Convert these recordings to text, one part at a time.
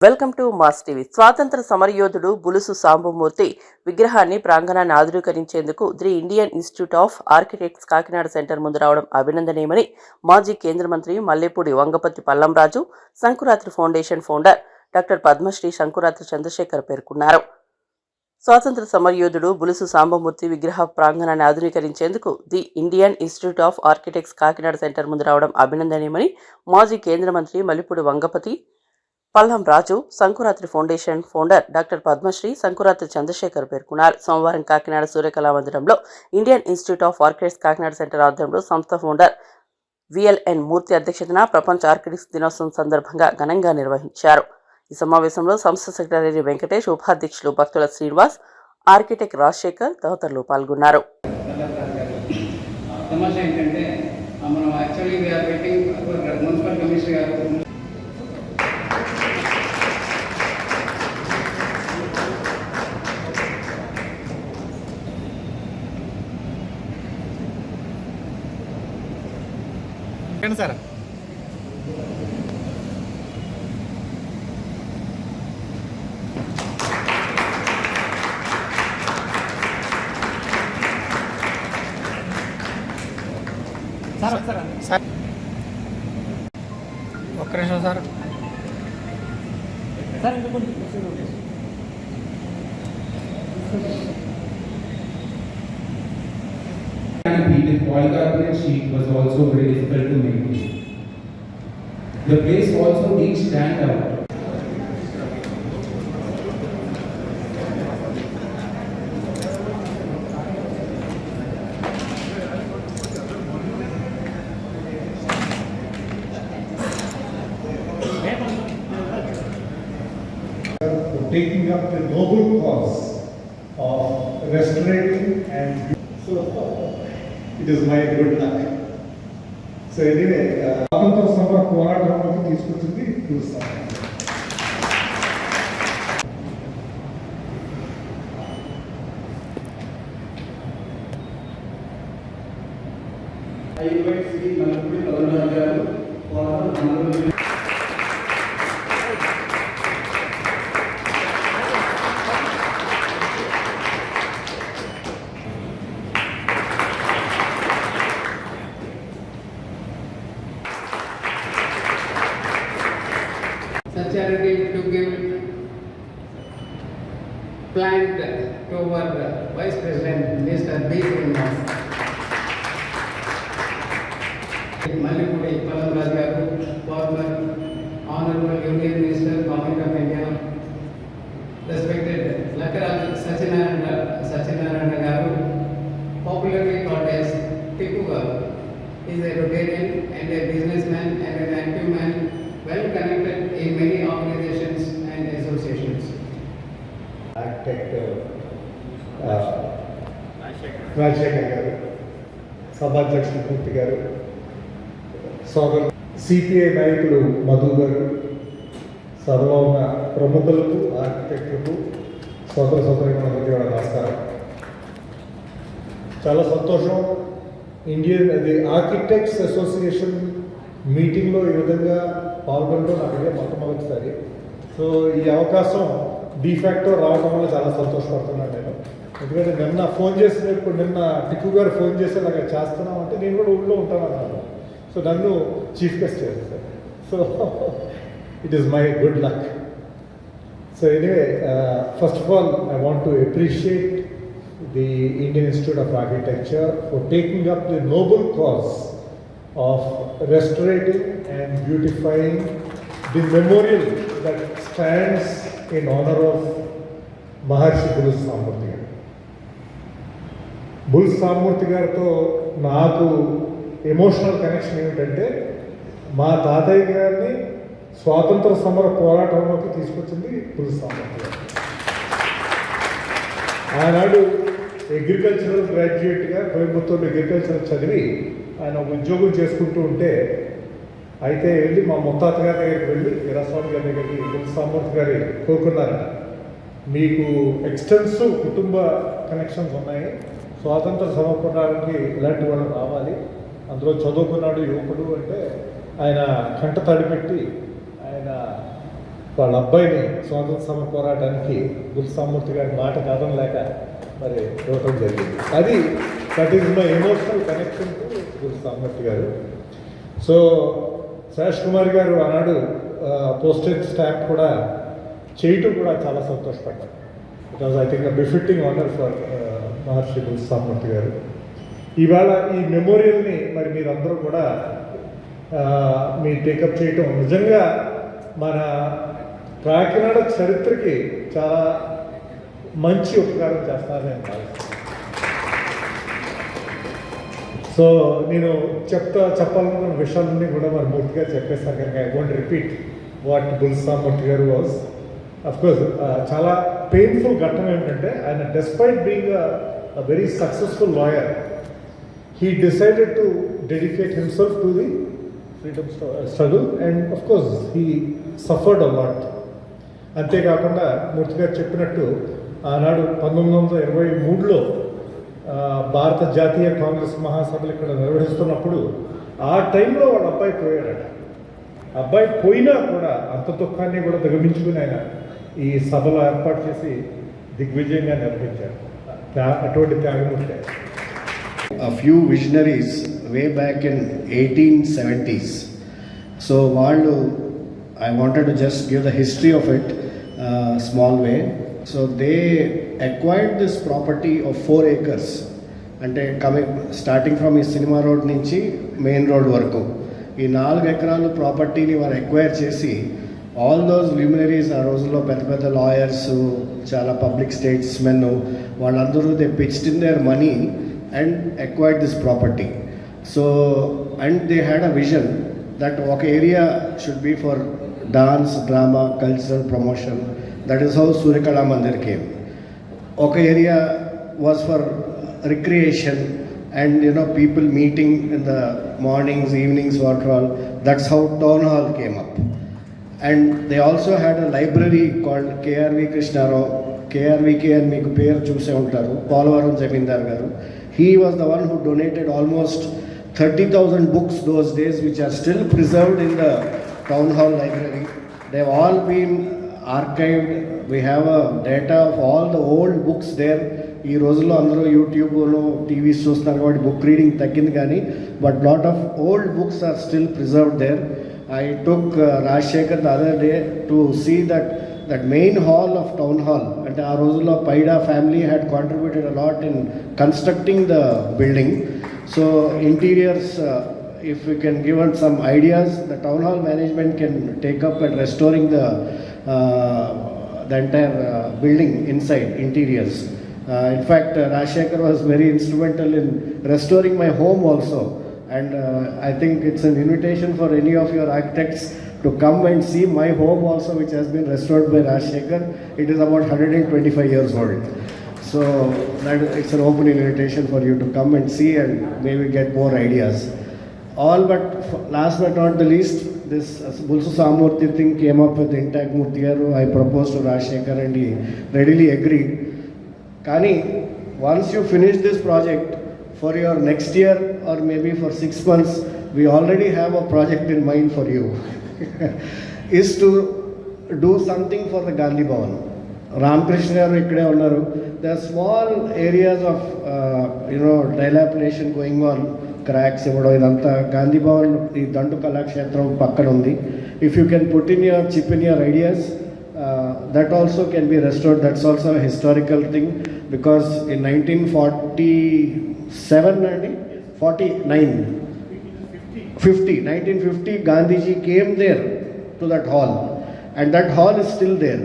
Welcome to mass TV. స్వాతంత్ర సమరయోధుడు బులుసు సాంబమూర్తి విగ్రహాన్ని ప్రాంగణాన్ని ఆధునీకరించేందుకు the Indian Institute of Architects Kakinada centre ముందు రావడం అభినందనీయమని మాజీ కేంద్ర మంత్రి Mallepudi Vangapathi Pallamraju Sankurathri foundation founder doctor Padmashri Sankurathri Chandrasekhar పేర్కొన్నారు. స్వాతంత్ర సమరయోధుడు బులుసు సాంబమూర్తి విగ్రహ ప్రాంగణాన్ని ఆధునీకరించేందుకు the Indian Institute of Architects Kakinada centre ముందు రావడం అభినందనీయమని మాజీ కేంద్ర మంత్రి Mallipudi Vangapati Pallam Raju Sankurathri foundation founder doctor Padmashri Sankurathri Chandrasekhar పేర్కొన్నారు. సోమవారం కాకినాడ సూర్యకళా మందిరంలో Indian Institute of Architects Kakinada centre ఆధ్వర్యంలో సంస్థ ఫౌండర్ విఎల్ఎన్ మూర్తి అధ్యక్షతన ప్రపంచ ఆర్కిటెక్ట్స్ దినోత్సవం సందర్భంగా ఘనంగా నిర్వహించారు. ఈ సమావేశంలో సంస్థ సెక్రటరీ వెంకటేష్ ఉపాధ్యక్షులు భక్తుల శ్రీనివాస్ ఆర్కిటెక్ట్ రాజశేఖర్ తదితరులు పాల్గొన్నారు. ఎక్కడ సార్ సార్ సార్ ఒక్క నిమిషం sir sir with polycarbonate sheet was also very difficult to maintain. The place also did stand out. taking up the noble cause of restorating and so it is my good luck so anyway స్వాతంత్ర సమర పోరాటంలోకి తీసుకొచ్చింది చూస్తాం I invite Shri Mallapudi పదమూడు గారు పోరాటం Malipudi Palamraj Garu, former Honorable Union Minister, Government of India, respected Lakaraj Sachinarana Sachinarana Garu, popularly called as Tipu Garu. He is a Rotarian and a businessman and an active man, well connected in many organizations and associations. Architect Rajasekhar గారు సభాధ్యక్షులు పూర్తి గారు సోదరు CPI నాయకులు మధు గారు సభలో ఉన్న ప్రముఖులకు ఆర్కిటెక్టులకు సోదర సోదరి నమస్కారం. చాలా సంతోషం. ఇండియన్ అది ఆర్కిటెక్ట్స్ అసోసియేషన్ మీటింగ్లో ఈ విధంగా పాల్గొనడం నాకు మొట్టమొదటిసారి. సో ఈ అవకాశం డిఫాక్టో రావడం వల్ల చాలా సంతోషపడుతున్నాను నేను. ఎందుకంటే నిన్న ఫోన్ చేసినప్పుడు నిన్న టిక్కు గారు ఫోన్ చేసి నాకు చేస్తున్నాం అంటే నేను కూడా ఊళ్ళో ఉంటాను అన్నాను సో నన్ను చీఫ్ గెస్ట్ చేస్తారు so it is my good luck So anyway, uh, first of all, I want to appreciate the Indian Institute of Architecture for taking up the noble cause of restorating and beautifying the memorial that stands in honor of Maharshi Bulu Samurti. గారు. బుల్ సామూర్తి గారితో నాకు emotional connection ఏమిటంటే మా తాతయ్య గారిని స్వాతంత్ర సమర పోరాటంలోకి తీసుకొచ్చింది బుల్ సామూర్తి ఆనాడు అగ్రికల్చరల్ గ్రాడ్యుయేట్గా కోయంబత్తూరులో అగ్రికల్చర్ చదివి ఆయన ఒక ఉద్యోగం చేసుకుంటూ ఉంటే అయితే వెళ్ళి మా ముత్తాత గారి దగ్గరికి వెళ్ళి వీరాస్వామి గారి దగ్గరికి బుల్ గారి కోరుకున్నారు. మీకు ఎక్స్టెన్సివ్ కుటుంబ కనెక్షన్స్ ఉన్నాయి. స్వాతంత్ర సమర్పణకి ఇలాంటి వాళ్ళు రావాలి. అందులో చదువుకున్నాడు యువకుడు అంటే ఆయన కంట తడిపెట్టి ఆయన వాళ్ళ అబ్బాయిని స్వాతంత్ర సమ పోరాటానికి గురుసామూర్తి గారి మాట కాదం లేక మరి ఇవ్వటం జరిగింది. అది that is my emotional connection to Gurusamurthy గారు. సో శేష్ కుమార్ గారు ఆనాడు పోస్టేజ్ స్టాంప్ కూడా చేయటం కూడా చాలా సంతోషపడ్డాను it was I think befitting honour for Maharshi Gurusamurthy గారు. ఇవాళ ఈ మెమోరియల్ని మరి మీరందరూ కూడా మీ టేకప్ చేయటం. నిజంగా మన కాకినాడ చరిత్రకి చాలా మంచి ఉపకారం చేస్తారని నేను సో నేను చెప్తా చెప్పాలనుకున్న విషయాలన్నీ కూడా మరి మూర్తిగా చెప్పేస్తాను కనుక I won't repeat what Bulsa Murthy గారు వాజ్ అఫ్కోర్స్ చాలా పెయిన్ఫుల్ ఘట్టం ఏంటంటే ఆయన despite being very successful lawyer he decided to dedicate himself to the freedom stru- uh, struggle and of course he suffered a lot. అంతేకాకుండా మూర్తి గారు చెప్పినట్టు ఆనాడు పంతొమ్మిది వందల ఇరవై మూడులో భారత జాతీయ కాంగ్రెస్ మహాసభలు ఇక్కడ నిర్వహిస్తున్నప్పుడు ఆ టైంలో వాళ్ళ అబ్బాయి పోయాడట. అబ్బాయి పోయినా కూడా అంత దుఃఖాన్ని కూడా దిగమించుకుని ఆయన ఈ సభలో ఏర్పాటు చేసి దిగ్విజయంగా నిర్వహించారు. అటువంటి త్యాగం ఉంటాయి few visionaries way back in eighteen seventies so వాళ్ళు I wanted to just give the history of it small way so they acquired this property of four acres అంటే కమింగ్ స్టార్టింగ్ ఫ్రమ్ ఈ సినిమా రోడ్ నుంచి main road వరకు. ఈ నాలుగు ఎకరాలు ప్రాపర్టీని వారు ఎక్వైర్ చేసి ఆల్ దోస్ ల్యూమినరీస్ ఆ రోజుల్లో పెద్ద పెద్ద లాయర్స్ చాలా పబ్లిక్ స్టేట్స్ మెన్ వాళ్ళందరూ they pitched in their money and acquired this property so and they had a vision that ఒక area should be for dance drama cultural promotion that is how Suryakala Mandir came ఒక area was for recreation and you know people meeting in the mornings evenings water all that's how town hall came up and they also had a library called KRV Krishnarao KRVK అని మీకు పేరు చూసే ఉంటారు. పోలవరం జమీందార్ గారు. He was the one who donated almost thirty thousand books those days which are still preserved in the town hall library they all been archived we have a data of all the old books there ఈ రోజుల్లో అందరూ యూట్యూబ్లో TVs చూస్తున్నారు కాబట్టి book reading తగ్గింది కానీ but lot of old books are still preserved there I took Rajasekhar the other day to see that that main hall of town hall, and our Rosula Paida family had contributed a lot in constructing the building. So interiors, uh, if we can give us some ideas, the town hall management can take up at restoring the uh, the entire uh, building inside interiors. Uh, in fact, uh, was very instrumental in restoring my home also and uh, I think it's an invitation for any of your architects to come and see my home also, which has been restored by Rajshekhar. It is about 125 years old. So that it's an open invitation for you to come and see and maybe get more ideas. All but last but not the least, this uh, Bulsu Samurthy thing came up with intact Murthy garu. I proposed to Rajshekhar and he readily agreed. Kani, once you finish this project for your next year or maybe for six months, we already have a project in mind for you. is to do something for the Gandhi Bhavan. Ramakrishna గారు ఇక్కడే ఉన్నారు the small areas of you know dilapidation going on cracks ఇవ్వడం ఇదంతా గాంధీ భవన్ ఈ దండు కళాక్షేత్రం పక్కన ఉంది if you can put in your chip in your ideas that also can be restored that's also historical thing because in nineteen forty seven అండి forty nine 50, 1950, Gandhiji came there to that hall, and that hall is still there.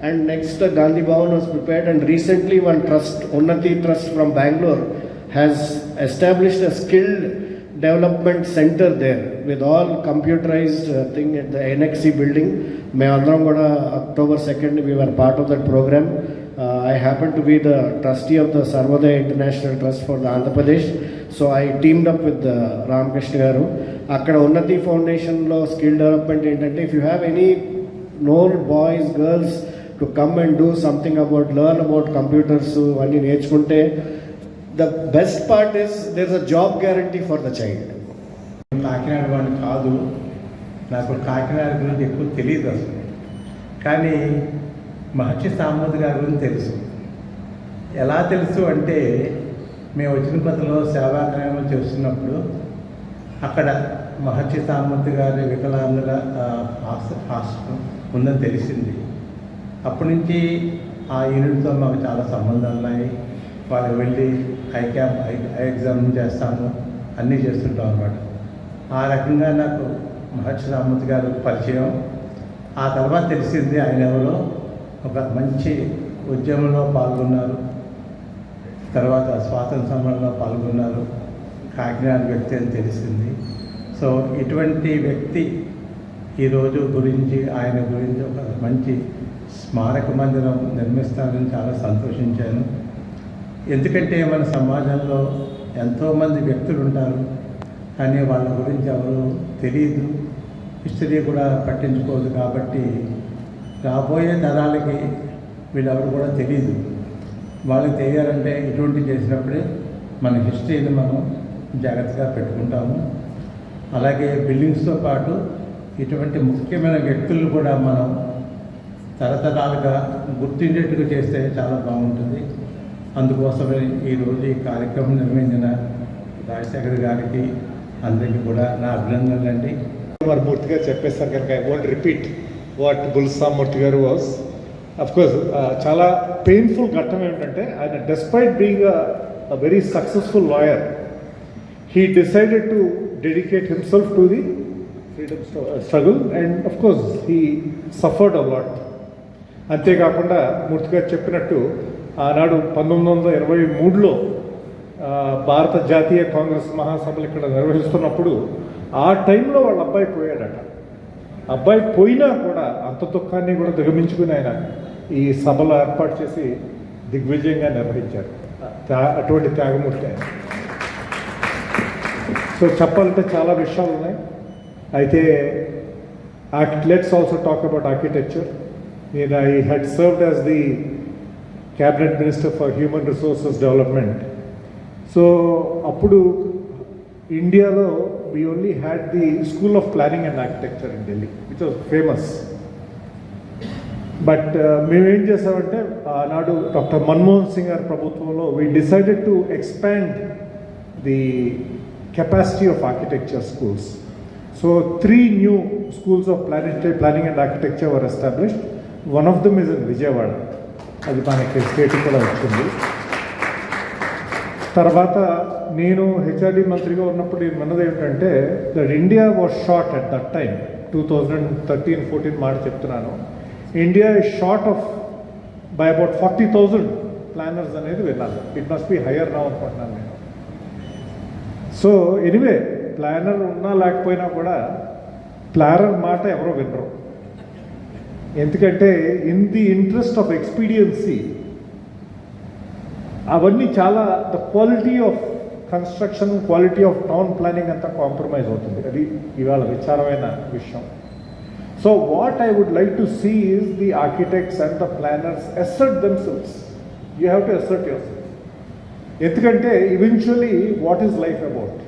And next, the Gandhi Bhavan was prepared, and recently, one trust, Unnati Trust from Bangalore, has established a skilled development center there with all computerized uh, thing at the NXC building. మేమందరం కూడా October second we were part of that program. Uh, I happen to be the trustee of the Sarvodaya International Trust for the Andhra Pradesh. So I teamed up with Ramakrishna గారు అక్కడ ఉన్నతి ఫౌండేషన్లో skill development ఏంటంటే if you have any known boys girls to come and do something about learn about computers అన్నీ నేర్చుకుంటే the best part is there is a job guarantee for the child Kakinada వాడిని కాదు. నాకు కాకినాడ గురించి ఎక్కువ తెలియదు అసలు. కానీ మహర్షి సామూర్తి గారి గురించి తెలుసు. ఎలా తెలుసు అంటే మేము వచ్చిన కొత్తలో సేవాగ్రహం చేస్తున్నప్పుడు అక్కడ మహర్షి సామూర్తి గారి వికలాంగుల ఆ, హాస్టల్ ఉందని తెలిసింది. అప్పటి నుంచి ఆ యూనిట్తో మాకు చాలా సంబంధాలు ఉన్నాయి. వాళ్ళు వెళ్ళి I cap I I exam చేస్తాము అన్నీ చేస్తుంటాం అన్నమాట. ఆ రకంగా నాకు మహర్షి రామూర్తి గారు పరిచయం. ఆ తర్వాత తెలిసింది ఆయన ఎవరో? ఒక మంచి ఉద్యమంలో పాల్గొన్నారు. తర్వాత స్వాతంత్ర సమరంలో పాల్గొన్నారు. కాకినాడ వ్యక్తి అని తెలిసింది. సో ఇటువంటి వ్యక్తి ఈరోజు గురించి ఆయన గురించి ఒక మంచి స్మారక మందిరం నిర్మిస్తానని చాలా సంతోషించాను. ఎందుకంటే మన సమాజంలో ఎంతోమంది వ్యక్తులు ఉంటారు. కానీ వాళ్ళ గురించి ఎవరు తెలియదు హిస్టరీ కూడా పట్టించుకోదు కాబట్టి రాబోయే తరాలకి వీళ్ళెవరు కూడా తెలియదు వాళ్ళకి తెలియాలంటే ఇటువంటి చేసినప్పుడే మన హిస్టరీని మనం జాగ్రత్తగా పెట్టుకుంటాము. అలాగే బిల్డింగ్స్తో పాటు ఇటువంటి ముఖ్యమైన వ్యక్తులు కూడా మనం తరతరాలుగా గుర్తించేట్టుగా చేస్తే చాలా బాగుంటుంది. అందుకోసమే ఈరోజు ఈ కార్యక్రమం నిర్వహించిన రాజశేఖర్ గారికి అందరికీ కూడా నా అభినందనలు అండి వారు పూర్తిగా గారు కనుక I won't repeat what Murthy గారు వాస్. అఫ్ కోర్స్ చాలా పెయిన్ఫుల్ ఘట్టం ఏమిటంటే ఆయన despite being a very successful lawyer he decided to dedicate himself to the freedom struggle and of course he suffered a lot అంతేకాకుండా మూర్తి గారు చెప్పినట్టు ఆనాడు పంతొమ్మిది వందల ఇరవై మూడులో భారత జాతీయ కాంగ్రెస్ మహాసభలు ఇక్కడ నిర్వహిస్తున్నప్పుడు ఆ టైంలో వాళ్ళ అబ్బాయి పోయాడట. అబ్బాయి పోయినా కూడా అంత దుఃఖాన్ని కూడా దిగమించుకుని ఆయన ఈ సభలు ఏర్పాటు చేసి దిగ్విజయంగా నిర్వహించారు. త్యా- అటువంటి త్యాగమూర్తి ఆయన. సో చెప్పాలంటే చాలా విషయాలు ఉన్నాయి. అయితే let's also talk about architecture. నేను I had served as the cabinet minister for human resources development. So అప్పుడు ఇండియాలో we only had the school of planning and architecture in Delhi which was famous but మేమేం చేసామంటే ఆనాడు doctor Manmohan Singh గారి ప్రభుత్వంలో we decided to expand the capacity of architecture schools so three new schools of planetary planning and architecture were established one of them is in Vijayawada అది మనకి state కూడా వచ్చింది. తర్వాత నేను హెచ్ఆర్డి మంత్రిగా ఉన్నప్పుడు నేను విన్నది ఏంటంటే that India was short at that time two thousand thirteen fourteen మాట చెప్తున్నాను. India is short of by about forty thousand planners అనేది విన్నాను. ఇట్ మస్ట్ బి హయ్యర్ నా అనుకుంటున్నాను నేను. సో ఎనివే ప్లానర్ ఉన్నా లేకపోయినా కూడా ప్లానర్ మాట ఎవరో వినరు. ఎందుకంటే in the interest of expediency అవన్నీ చాలా the quality of construction quality of town planning అంతా కాంప్రమైజ్ అవుతుంది. అది ఇవాళ విచారమైన విషయం. So what I would like to see is the architects and the planners assert themselves you have to assert your ఎందుకంటే eventually what is life about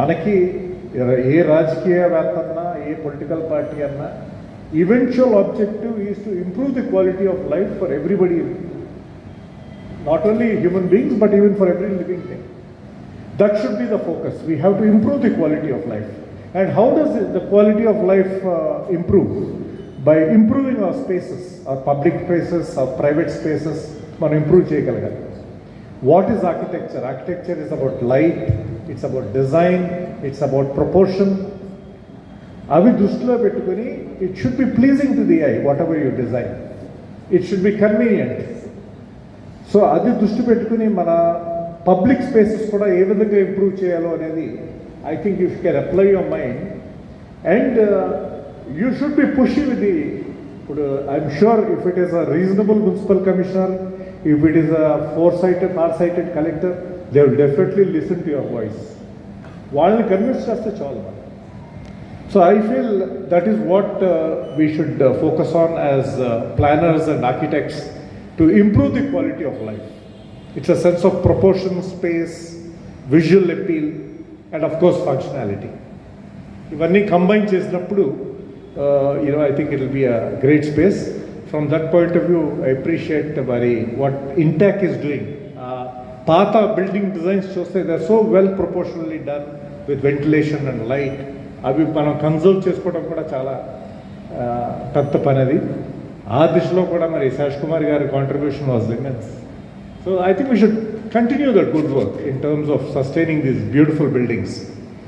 మనకి ఏ రాజకీయవేత్త అన్నా ఏ పొలిటికల్ పార్టీ అన్నా eventual objective is to improve the quality of life for everybody not only human beings but even for every living thing. That should be the focus. We have to improve the quality of life. And how does it- the quality of life uh, improve? By improving our spaces, our public spaces, our private spaces, మనం improve చేయగలగాలి what is architecture architecture is about light it's about design it's about proportion అవి దృష్టిలో పెట్టుకుని it should be pleasing to the eye whatever you design it should be convenient So అది దృష్టి పెట్టుకుని మన public spaces కూడా ఏ విధంగా ఇంప్రూవ్ చేయాలో అనేది I think you can apply your mind. And uh, you should be pushy with the ఇప్పుడు I'm sure if it is a reasonable municipal commissioner if it is a foresighted farsighted collector they will definitely listen to your voice. వాళ్ళని convince చేస్తే చాలు మనం So I feel that is what uh, we should uh, focus on as uh, to improve the quality of life it's a sense of proportion, space visual appeal, and of course functionality ఇవన్నీ combine చేసినప్పుడు you know I think it will be a great space from that point of view I appreciate మరి what intact is doing పాత building designs చూస్తే they so well proportionally done with ventilation and light అవి మనం conserve చేసుకోవడం కూడా చాలా పెద్ద పని అది ఆ దిశలో కూడా మరి శేష్ కుమార్ గారి contribution was immense so I think we should continue that good work in terms of sustaining these beautiful buildings